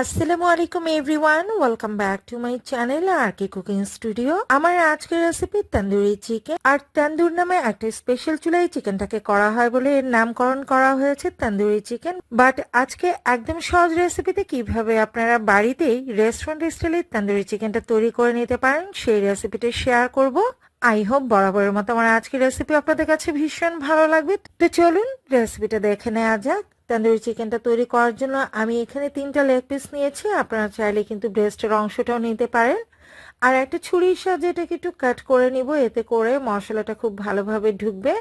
আসসালামু আলাইকুম everyone welcome back to my channel R K cooking studio আমার আজকের রেসিপি তন্দুরি চিকেন আর তন্দুর নামে একটা স্পেশাল চুলাই চিকেনটাকে করা হয় বলে এর নামকরণ করা হয়েছে তন্দুরি চিকেন বাট আজকে একদম সহজ রেসিপিতে কীভাবে আপনারা বাড়িতেই রেস্টুরেন্ট স্টাইলে তন্দুরি চিকেনটা তৈরি করে নিতে পারেন, সেই রেসিপিটা শেয়ার করব। আই হোপ বরাবরের মতো আমার আজকের রেসিপি আপনাদের কাছে ভীষণ ভালো লাগবে। তো চলুন রেসিপিটা দেখে নেওয়া যাক। তন্দুরি চিকেনটা তৈরি করার জন্য আমি এখানে তিনটা লেগ পিস নিয়েছি। আপনারা চাইলে কিন্তু ব্রেস্টের অংশটাও নিতে পারেন। আর একটা ছুরির সাহায্যে এটাকে একটু কাট করে নিব, এতে করে মশলাটা খুব ভালোভাবে ঢুকবে।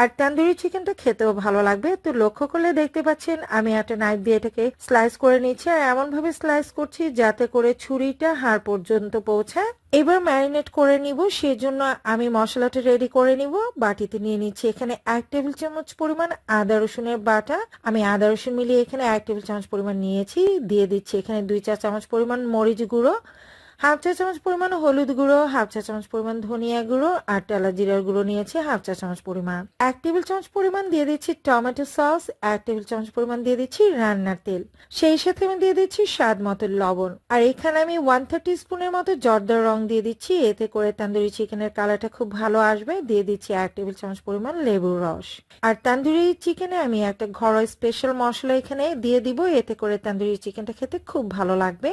আর তন্দুরি চিকেনটা খেতেও ভালো লাগবে। তো লক্ষ্য করলে দেখতে পাচ্ছেন, আমি একটা নাইফ দিয়ে এটাকে স্লাইস করে নিচ্ছি আর এমনভাবে স্লাইস করছি যাতে করে ছুরিটা হাড় পর্যন্ত পৌঁছায়। এবার ম্যারিনেট করে নিব, সেজন্য আমি মশলাটা রেডি করে নিব। বাটিতে নিয়ে নিচ্ছি এখানে এক টেবিল চামচ পরিমাণ আদা, রসুনের বাটা। আমি আদা, রসুন মিলিয়ে এখানে এক টেবিল চামচ পরিমাণ নিয়েছি। দিয়ে দিচ্ছি এখানে দুই চা চামচ পরিমাণ মরিচ গুঁড়ো। হাফ চা চামচ পরিমাণ হলুদ গুঁড়ো, হাফ চা চামচ পরিমাণ ধনিয়া গুঁড়ো আর টালা জিরার গুঁড়ো নিয়েছি হাফ চা চামচ পরিমাণ। এক টেবিল চামচ পরিমাণ দিয়ে দিচ্ছি টমেটো সস, এক টেবিল চামচ পরিমাণ দিয়ে দিচ্ছি রান্নার তেল। সেই সাথে আমি দিয়ে দিচ্ছি স্বাদ মতো লবণ। আর এখানে আমি ওয়ান থার্টি স্পুনের মতো জর্দার রং দিয়ে দিচ্ছি, এতে করে তান্দুরি চিকেনের কালারটা খুব ভালো আসবে। দিয়ে দিচ্ছি এক টেবিল চামচ পরিমাণ লেবুর রস। আর তান্দুরি চিকেনে আমি একটা ঘরোয়া স্পেশাল মশলা এখানে দিয়ে দিব, এতে করে তান্দুরি চিকেনটা খেতে খুব ভালো লাগবে।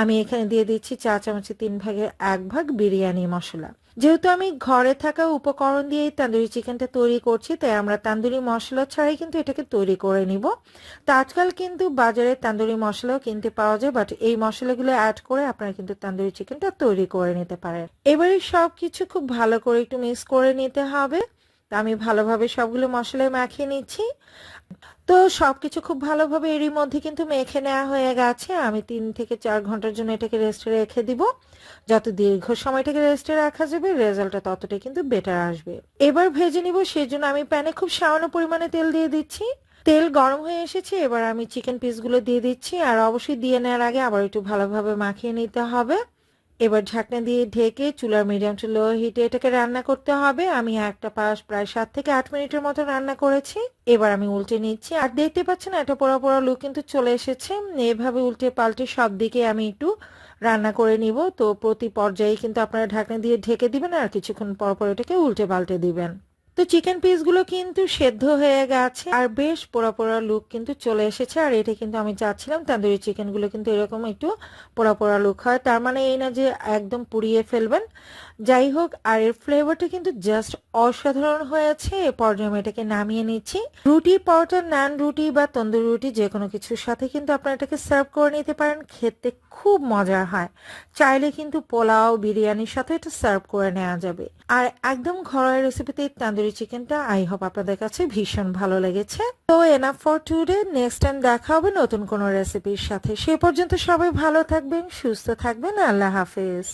আমি এখানে দিয়ে দিচ্ছি চা চামচে তিন ভাগের এক ভাগ বিরিয়ানি মশলা। যেহেতু আমি ঘরে থাকা উপকরণ দিয়ে তান্দুরি চিকেনটা তৈরি করছি, তাই আমরা তান্দুরি মশলা ছাড়াই কিন্তু এটাকে তৈরি করে নিব। তো আজকাল কিন্তু বাজারে তান্দুরি মশলাও কিনতে পাওয়া যায় বাট এই মশলাগুলো অ্যাড করে আপনারা কিন্তু তান্দুরি চিকেনটা তৈরি করে নিতে পারেন। এবারে সব কিছু খুব ভালো করে একটু মিক্স করে নিতে হবে। তা আমি ভালোভাবে সবগুলো মশলায় মাখিয়ে নিচ্ছি। তো সবকিছু খুব ভালোভাবে এরই মধ্যে কিন্তু মেখে নেওয়া হয়ে গেছে। আমি তিন থেকে চার ঘণ্টার জন্য এটাকে রেস্টে রেখে দিব। যত দীর্ঘ সময়টাকে রেস্টে রাখা যাবে রেজাল্টটা ততটাই কিন্তু বেটার আসবে। এবার ভেজে নিব সেই জন্য আমি প্যানে খুব সামান্য পরিমাণে তেল দিয়ে দিচ্ছি। তেল গরম হয়ে এসেছে, এবার আমি চিকেন পিসগুলো দিয়ে দিচ্ছি। আর অবশ্যই দিয়ে নেওয়ার আগে আবার একটু ভালোভাবে মাখিয়ে নিতে হবে। এবার ঢাকনা দিয়ে ঢেকে চুলার মিডিয়াম টু লো হিটে এটাকে রান্না করতে হবে। আমি একটা পাশ প্রায় সাত থেকে আট মিনিটের মতো রান্না করেছি। এবার আমি উল্টে নিচ্ছি। আর দেখতে পাচ্ছেন একটা পোড়া পোড়া লুক কিন্তু চলে এসেছে। এভাবে উল্টে পাল্টে সব দিকে আমি একটু রান্না করে নিব। তো প্রতি পর্যায়ে কিন্তু আপনারা ঢাকনা দিয়ে ঢেকে দিবেন আর কিছুক্ষণ পর পর এটাকে উল্টে পাল্টে দিবেন। তো চিকেন পিসগুলো কিন্তু সেদ্ধ হয়ে গেছে, আর বেশ পোড়া পোড়া লুক কিন্তু চলে এসেছে, আর এটা কিন্তু আমি চাচ্ছিলাম তান্দুরি চিকেনগুলো কিন্তু এরকম একটু পোড়া পোড়া লুক হয়। তার মানে এই না যে একদম পুড়িয়ে ফেলবেন যাই হোক আর এর ফ্লেভারটা কিন্তু জাস্ট অসাধারণ হয়েছে। এ পর্যায়ে এটাকে নামিয়ে নিচ্ছি। রুটি, পরোটা, নান রুটি বা তন্দুরি রুটি যে কোনো কিছুর সাথে কিন্তু আপনারা এটাকে সার্ভ করে নিতে পারেন। খেতে খুব মজার হয়। চাইলে কিন্তু পোলাও, বিরিয়ানির সাথে এটা সার্ভ করে নেওয়া যাবে। আর একদম ঘরোয়া রেসিপিতে তান্দুরি চিকেনটা আই হোপ আপনাদের কাছে ভীষণ ভালো লেগেছে। তো enough for today next time দেখা হবে নতুন কোনো রেসিপির সাথে। সে পর্যন্ত সবাই ভালো থাকবেন, সুস্থ থাকবেন। আল্লাহ হাফেজ।